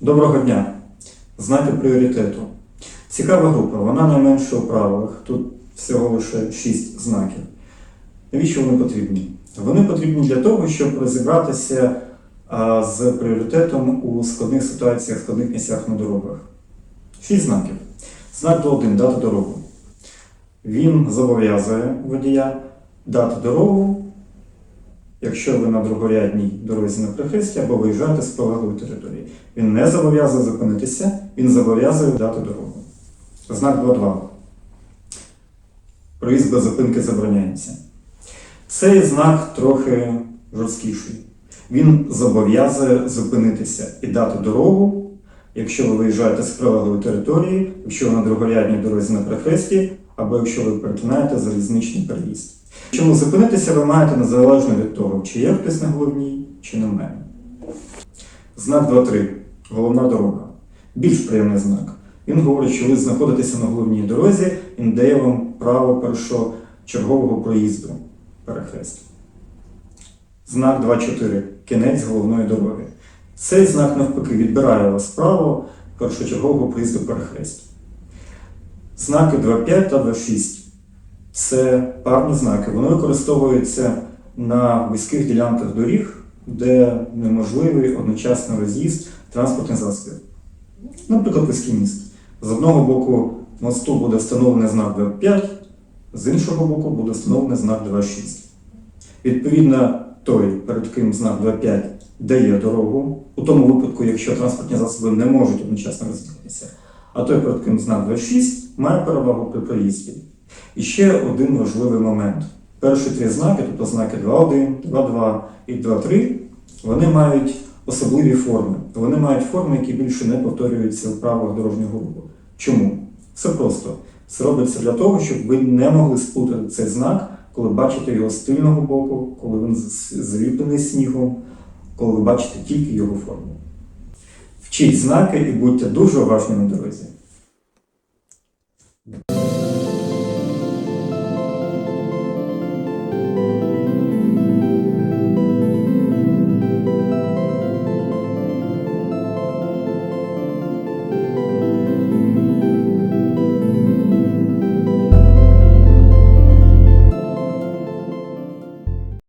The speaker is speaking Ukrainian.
Доброго дня! Знаки пріоритету. Цікава група, вона найменша у правилах. Тут всього лише 6 знаків. Навіщо вони потрібні? Вони потрібні для того, щоб розібратися з пріоритетом у складних ситуаціях, складних місцях на дорогах. 6 знаків. Знак 1 дати дорогу. Він зобов'язує водія дати дорогу, якщо ви на другорядній дорозі на прихресті або виїжджаєте з прилеглої території. Він не зобов'язує зупинитися, він зобов'язує дати дорогу. Знак 2.2. Проїзд без зупинки забороняється. Цей знак трохи жорсткіший. Він зобов'язує зупинитися і дати дорогу, якщо ви виїжджаєте з прилеглої території, якщо ви на другорядній дорозі на перехресті, або якщо ви перетинаєте залізничний переїзд. Чому зупинитися ви маєте незалежно від того, чи є хтось на головній, чи немає. Знак 2.3. Головна дорога. Більш приємний знак. Він говорить, що ви знаходитеся на головній дорозі і надає вам право першочергового проїзду перехрест. Знак 2.4. Кінець головної дороги. Цей знак навпаки відбирає вас право першочергового проїзду перехрест. Знаки 2.5 та 2.6 це парні знаки. Вони використовуються на вузьких ділянках доріг, де неможливий одночасний роз'їзд транспортних засобів. Наприклад, вузький міст. З одного боку мосту буде встановлений знак 2.5, з іншого боку буде встановлений знак 2.6. Відповідно, той, перед ким знак 2.5 дає дорогу, у тому випадку, якщо транспортні засоби не можуть одночасно роз'їхатися, а той, перед ким знак 2.6, має перевагу при проїзді. І ще один важливий момент. Перші три знаки, тобто знаки 2.1, 2.2 і 2.3, вони мають особливі форми. Вони мають форми, які більше не повторюються в правилах дорожнього руху. Чому? Все просто. Це робиться для того, щоб ви не могли сплутати цей знак, коли бачите його з тильного боку, коли він зліплений снігом, коли ви бачите тільки його форму. Вчіть знаки і будьте дуже уважні на дорозі.